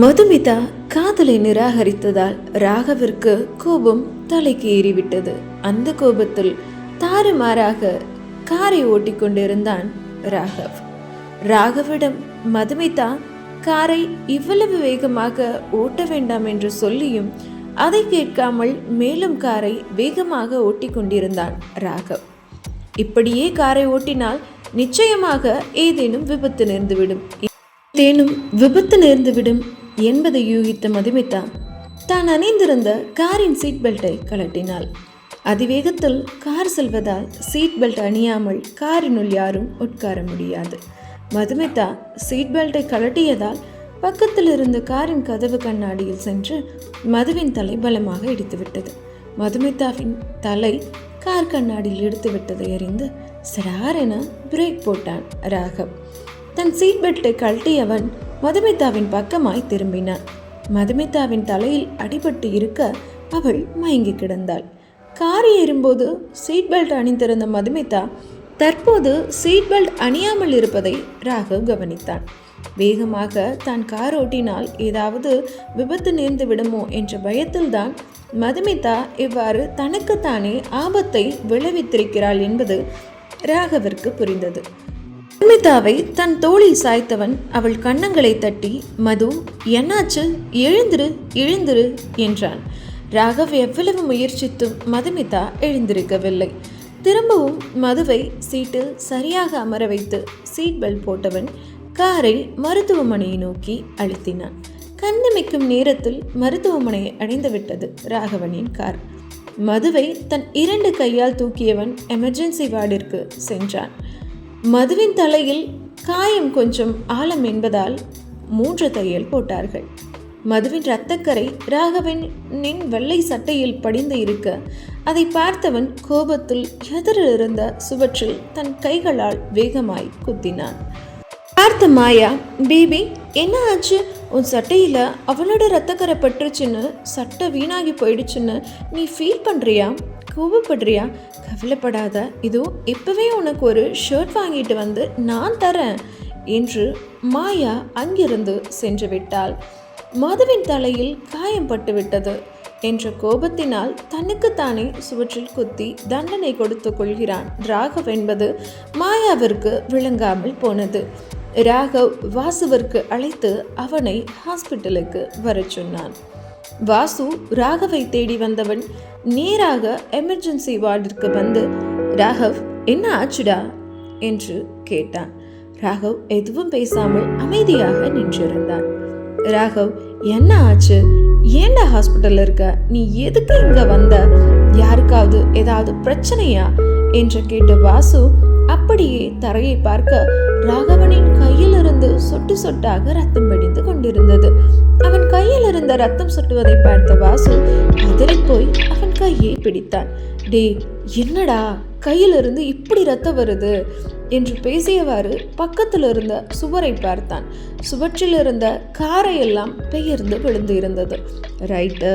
மதுமிதா காதலை நிராகரித்ததால் ராகவிற்கு கோபம் தலைக்கு ஏறிவிட்டது. அந்த கோபத்தில் தாறுமாறாக காரை ஓட்டிக்கொண்டிருந்தான் ராகவ். ராகவிடம் மதுமிதா காரை இவ்வளவு வேகமாக ஓட்ட வேண்டாம் என்று சொல்லியும் அதை கேட்காமல் மேலும் காரை வேகமாக ஓட்டிக் கொண்டிருந்தான் ராகவ். இப்படியே காரை ஓட்டினால் நிச்சயமாக ஏதேனும் விபத்து நேர்ந்துவிடும். ஏதேனும் விபத்து நேர்ந்துவிடும் என்பதை யூகித்த மதுமிதா தான் அணிந்திருந்த காரின் சீட் பெல்ட்டை கழட்டினாள். அதிவேகத்தில் கார் செல்வதால் சீட் பெல்ட் அணியாமல் காரினுள் யாரும் உட்கார முடியாது. மதுமிதா சீட் பெல்ட்டை கழட்டியதால் பக்கத்தில் இருந்த காரின் கதவு கண்ணாடியில் சென்று மதுவின் தலை பலமாக இடித்துவிட்டது. மதுமிதாவின் தலை கார் கண்ணாடியில் எடுத்துவிட்டதை அறிந்து சடாரென பிரேக் போட்டான் ராகவ். தன் சீட் பெல்ட்டை கழட்டியவன் மதுமிதாவின் பக்கமாய் திரும்பினான் மதுமிதாவின் தலையில் அடிபட்டு இருக்க அவள் மயங்கி கிடந்தாள். கார் ஏறும்போது சீட் பெல்ட் அணிந்திருந்த மதுமிதா தற்போது சீட் பெல்ட் அணியாமல் இருப்பதை ராகவ் கவனித்தான். வேகமாக தான் கார் ஓட்டினால் ஏதாவது விபத்து நேர்ந்து விடுமோ என்ற பயத்தில்தான் மதுமிதா இவ்வாறு தனக்குத்தானே ஆபத்தை விளைவித்திருக்கிறாள் என்பது ராகவிற்கு புரிந்தது. மதுமிதாவை தன் தோளில் சாய்த்தவன் அவள் கன்னங்களை தட்டி மது என்னாச்சு? எழுந்திரு எழுந்திரு என்றான். ராகவ் எவ்வளவு முயற்சித்தும் மதுமிதா எழுந்திருக்கவில்லை. திரும்பவும் மதுவை சீட்டில் சரியாக அமர வைத்து சீட் பெல்ட் போட்டவன் காரை மருத்துவமனையை நோக்கி அழுத்தினான். கண்ணிமைக்கும் நேரத்தில் மருத்துவமனையை அடைந்துவிட்டது ராகவனின் கார். மதுவை தன் இரண்டு கையால் தூக்கியவன் எமர்ஜென்சி வார்டிற்கு சென்றான். மதுவின் தலையில் காயம் கொஞ்சம் ஆழம் என்பதால் மூன்று தையல் போட்டார்கள். மதுவின் இரத்தக்கரை ராகவன் வெள்ளை சட்டையில் படிந்து இருக்க அதை பார்த்தவன் கோபத்தில் எதிரில் இருந்த சுவற்றில் தன் கைகளால் வேகமாய் குத்தினான். பார்த்த மாயா பேபி என்ன ஆச்சு? உன் சட்டையில் அவளோட ரத்தக்கரை பட்டுருச்சுன்னு சட்டை வீணாகி போயிடுச்சுன்னு நீ ஃபீல் பண்ணுறியா கோபப்படுறியா கவலைப்படாத. இதோ இப்போவே உனக்கு ஒரு ஷர்ட் வாங்கிட்டு வந்து நான் தரேன் என்று மாயா அங்கிருந்து சென்று விட்டாள். மதுவின் தலையில் காயம் பட்டு விட்டது என்ற கோபத்தினால் தனக்குத்தானே சுவற்றில் குத்தி தண்டனை கொடுத்து கொள்கிறான். ராகவ் என்பது மாயாவிற்கு விளங்காமல் போனது. ராகவ் வாசுவிற்கு அழைத்து அவனை ஹாஸ்பிட்டலுக்கு வரச் சொன்னான். வாசு ராகவை தேடி வந்தவன் நேராக எமர்ஜென்சி வார்டிற்கு வந்து ராகவ் என்ன ஆச்சுடா? என்று கேட்டான். ராகவ் எதுவும் பேசாமல் அமைதியாக நின்றிருந்தான். ராகவ் என்ன ஆச்சு? ஏண்டா ஹாஸ்பிட்டல் இருக்க? நீ எதுக்கு இங்க வந்த? யாருக்காவது ஏதாவது பிரச்சனையா? என்று கேட்ட வாசு அப்படியே தரையை பார்க்க ராகவனின் கையிலிருந்து சொட்டு சொட்டாக ரத்தம் வடிந்து கொண்டிருந்தது. அவன் கையில் இருந்த ரத்தம் சொட்டுவதை பார்த்த வாசு அதிரி போய் அவன் கையை பிடித்தான். டே என்னடா? கையிலிருந்து இப்படி ரத்தம் வருது? என்று பேசியவாறு பக்கத்தில் இருந்த சுவரை பார்த்தான். சுவற்றில் இருந்த காரையெல்லாம் பெயர்ந்து விழுந்து இருந்தது ரைட்டு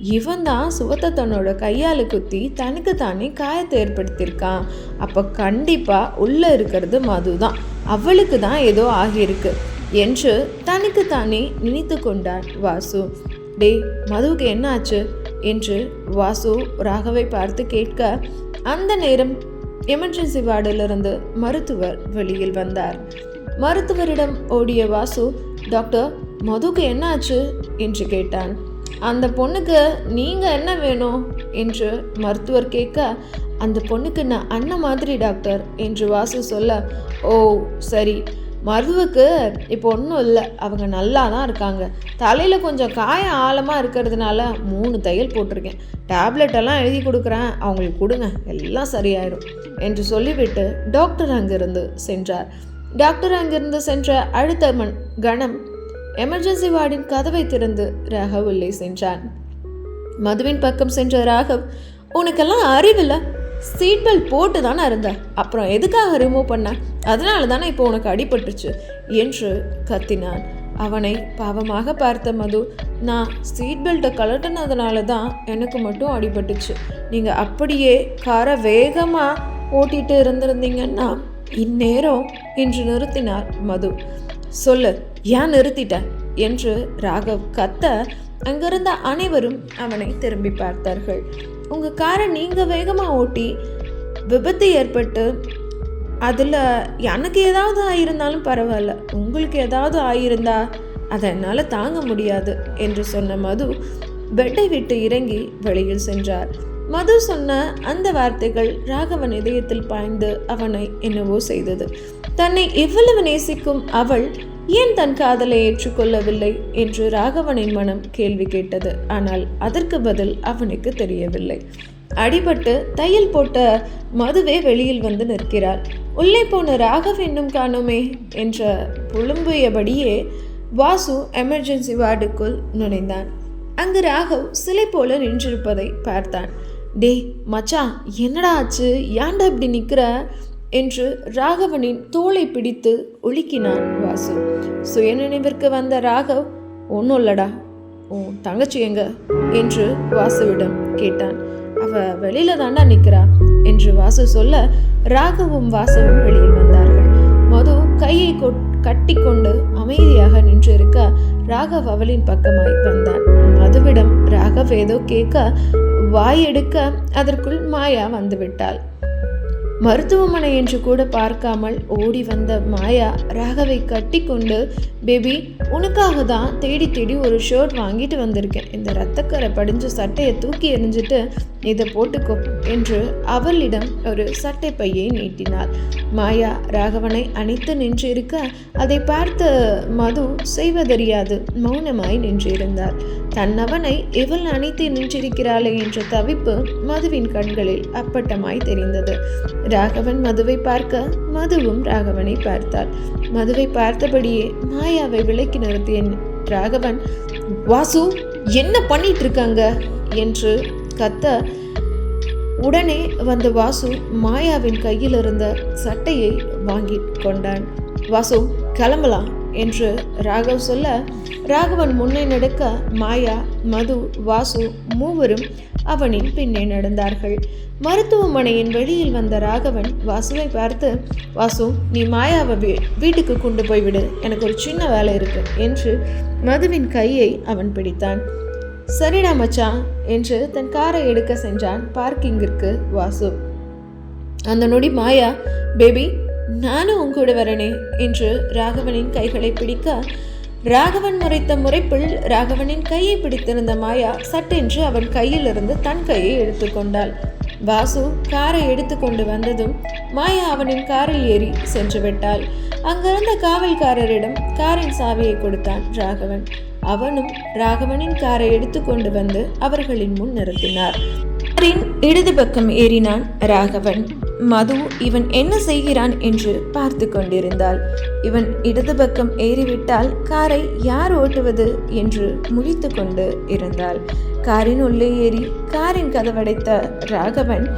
இவன் தான் சுவத்தை தன்னோட கையால் குத்தி தனக்கு தானே காயத்தை ஏற்படுத்தியிருக்கான் அப்போ கண்டிப்பாக உள்ளே இருக்கிறது மது தான் அவளுக்கு தான் ஏதோ ஆகியிருக்கு என்று தனக்கு தானே நினைத்து கொண்டார் வாசு. டே மதுவுக்கு என்ன ஆச்சு? என்று வாசு ராகவை பார்த்து கேட்க அந்த நேரம் எமர்ஜென்சி வார்டிலிருந்து மருத்துவர் வெளியில் வந்தார். மருத்துவரிடம் ஓடிய வாசு டாக்டர் மதுக்கு என்ன ஆச்சு? என்று கேட்டான். அந்த பொண்ணுக்கு நீங்கள் என்ன வேணும்? என்று மருத்துவர் கேட்க அந்த பொண்ணுக்கு நான் அண்ணன் மாதிரி டாக்டர் என்று வாசு சொல்ல ஓ சரி. மருதுவுக்கு இப்போ ஒன்றும் இல்லை. அவங்க நல்லா தான் இருக்காங்க. தலையில் கொஞ்சம் காயம் ஆழமாக இருக்கிறதுனால மூணு தையல் போட்டிருக்கேன். டேப்லெட் எல்லாம் எழுதி கொடுக்குறேன். அவங்களுக்கு கொடுங்க. எல்லாம் சரியாயிடும் என்று சொல்லிவிட்டு டாக்டர் அங்கிருந்து சென்றார். டாக்டர் அங்கிருந்து சென்ற அடுத்த மண் கணம் எமர்ஜென்சி வார்டின் கதவை திறந்து ராகவ் உள்ளே சென்றான். மதுவின் பக்கம் சென்ற ராகவ் உனக்கெல்லாம் அறிவில்லை? சீட் பெல்ட் போட்டு தானே இருந்த? அப்புறம் எதுக்காக ரிமூவ் பண்ண? அதனால தானே இப்போ உனக்கு அடிபட்டுச்சு என்று கத்தினான். அவனை பாவமாக பார்த்த மது நான் சீட் பெல்ட்டை கலட்டினதுனால தான் எனக்கு மட்டும் அடிபட்டுச்சு. நீங்கள் அப்படியே காரை வேகமாக ஓட்டிட்டு இருந்திருந்தீங்கன்னா இந்நேரம் என்று நிறுத்தினார் மது. சொல்லு ஏன் நிறுத்திட்ட? என்று ராகவ் கத்த அங்கிருந்த அனைவரும் அவனை திரும்பி பார்த்தார்கள். உங்கள் காரை நீங்கள் வேகமாக ஓட்டி விபத்து ஏற்பட்டு அதில் எனக்கு ஏதாவது ஆயிருந்தாலும் பரவாயில்ல. உங்களுக்கு ஏதாவது ஆயிருந்தா அதை என்னால் தாங்க முடியாது என்று சொன்ன மது பெட்டை விட்டு இறங்கி வெளியில் சென்றார். மது சொன்ன அந்த வார்த்தைகள் ராகவன் இதயத்தில் பாய்ந்து அவனை என்னவோ செய்தது. தன்னை எவ்வளவு நேசிக்கும் அவள் ஏன் தன் காதலை ஏற்றுக்கொள்ளவில்லை என்று ராகவனின் மனம் கேள்வி கேட்டது. ஆனால் அதற்கு பதில் அவனுக்கு தெரியவில்லை. அடிபட்டு தையல் போட்ட மதுவே வெளியில் வந்து நிற்கிறாள். உள்ளே போன ராகவ் என்னும் காணோமே என்ற புலம்பியபடியே வாசு எமர்ஜென்சி வார்டுக்குள் நுழைந்தான். அங்கு ராகவ் சிலை போல நின்றிருப்பதை பார்த்தான். டே மச்சான் என்னடா ஆச்சு? ஏன்டா இப்படி நிற்கிற என்று ராகவனின் தோளை பிடித்து ஒழுக்கினான் வாசு. சுயநினைவிற்கு வந்த ராகவ் ஒன்றும் இல்லடா உன் தங்கச்சி எங்க? என்று வாசுவிடம் கேட்டான். அவ வெளியில தாண்டா நிற்கிறா என்று வாசு சொல்ல ராகவும் வாசுவும் வெளியில் வந்தார்கள். மது கையை கட்டி கொண்டு அமைதியாக நின்றிருக்க ராகவ் அவளின் பக்கமாய் வந்தான். மதுவிடம் ராகவ் ஏதோ கேட்க வாய் எடுக்க அதற்குள் மாயா வந்துவிட்டாள் மருத்துவமனை என்று கூட பார்க்காமல் ஓடி வந்த மாயா ராகவை கட்டி கொண்டு பேபி உனக்காக தான் தேடி தேடி ஒரு ஷர்ட் வாங்கிட்டு வந்திருக்கேன். இந்த ரத்தக்கரை படிஞ்ச சட்டையை தூக்கி எறிஞ்சிட்டு இதை போட்டுக்கோ என்று அவளிடம் ஒரு சட்டை பையை நீட்டினாள். மாயா ராகவனை அணைத்து நின்றிருக்க அதை பார்த்த மது செய்வதறியாது மௌனமாய் நின்றிருந்தார் தன்னவனை இவள் அணைத்து நின்றிருக்கிறாளே என்ற தவிப்பு மதுவின் கண்களில் அப்பட்டமாய் தெரிந்தது. ராகவன் மதுவை பார்க்க மதுவும் ராகவனை பார்த்தாள். மதுவை பார்த்தபடியே மாயாவை விலக்கி நிறுத்திய ராகவன் வாசு என்ன பண்ணிட்டு இருக்காங்க? என்று கத்த உடனே வந்த வாசு மாயாவின் கையில் இருந்த சட்டையை வாங்கி கொண்டான். வாசு கிளம்பலாம் என்று ராகவ் சொல்ல ராகவன் முன்னே நடக்க மாயா மது வாசு மூவரும் அவனின் பின்னே நடந்தார்கள். மருத்துவமனையின் வெளியில் வந்த ராகவன் வாசுவை பார்த்து வாசு நீ மாயாவை வீட்டுக்கு கொண்டு போய்விடு. எனக்கு ஒரு சின்ன வேலை இருக்கு என்று மதுவின் கையை அவன் பிடித்தான். சரிடா மச்சான் என்று தன் காரை எடுக்க சென்றான் பார்க்கிங்கிற்கு வாசு. அந்த நொடி மாயா பேபி நானும் உங்கூட வரனே என்று ராகவனின் கைகளை பிடிக்க ராகவன் முறைத்த முறைப்பில் ராகவனின் கையை பிடித்திருந்த மாயா சட்டென்று அவன் கையிலிருந்து தன் கையை எடுத்துக்கொண்டாள் வாசு காரை எடுத்துக்கொண்டு வந்ததும் மாயா அவனின் காரில் ஏறி சென்று விட்டாள். அங்கிருந்த காவல்காரரிடம் காரின் சாவியை கொடுத்தான் ராகவன். அவனும் ராகவனின் காரை எடுத்துக்கொண்டு வந்து அவர்களின் முன் நிறுத்தினார். காரின் இடது பக்கம் ஏறினான் ராகவன். மது இவன் என்ன செய்கிறான் என்று பார்த்து கொண்டிருந்தாள். இவன் இடது பக்கம் ஏறிவிட்டால் காரை யார் ஓட்டுவது என்று முழித்து கொண்டு இருந்தாள். காரின் உள்ளே ஏறி காரின் கதவடைத்த ராகவன்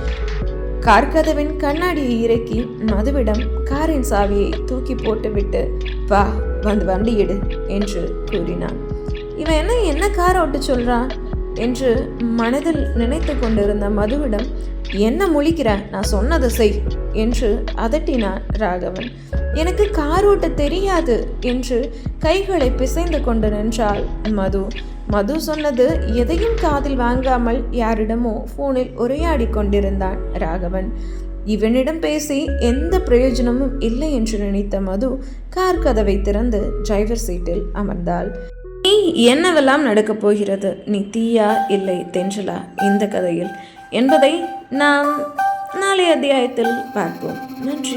கார் கதவின் கண்ணாடியை இறக்கி மதுவிடம் காரின் சாவியை தூக்கி போட்டுவிட்டு வா வந்து வண்டி எடு என்று கூறினான். இவன் என்ன என்ன கார் ஓட்ட சொல்கிறான் என்று மனதில் நினைத்து கொண்டிருந்த மதுவிடம் என்ன முழிக்கிற? நான் சொன்னதை செய் என்று அதட்டினான் ராகவன். எனக்கு கார் ஓட்ட தெரியாது என்று கைகளை பிசைந்து கொண்டு நின்றாள் மது. மது சொன்னது எதையும் காதில் வாங்காமல் யாரிடமோ ஃபோனில் உரையாடி கொண்டிருந்தான் ராகவன். இவனிடம் பேசி எந்த பிரயோஜனமும் இல்லை என்று நினைத்த மது கார் கதவை திறந்து டிரைவர் சீட்டில் அமர்ந்தாள். இனி என்னவெல்லாம் நடக்கப் போகிறது? நீ தீயா? இல்லை தென்றலா? இந்த கதையில். என்பதை நாம் நாளைய அத்தியாயத்தில் பார்ப்போம். நன்றி.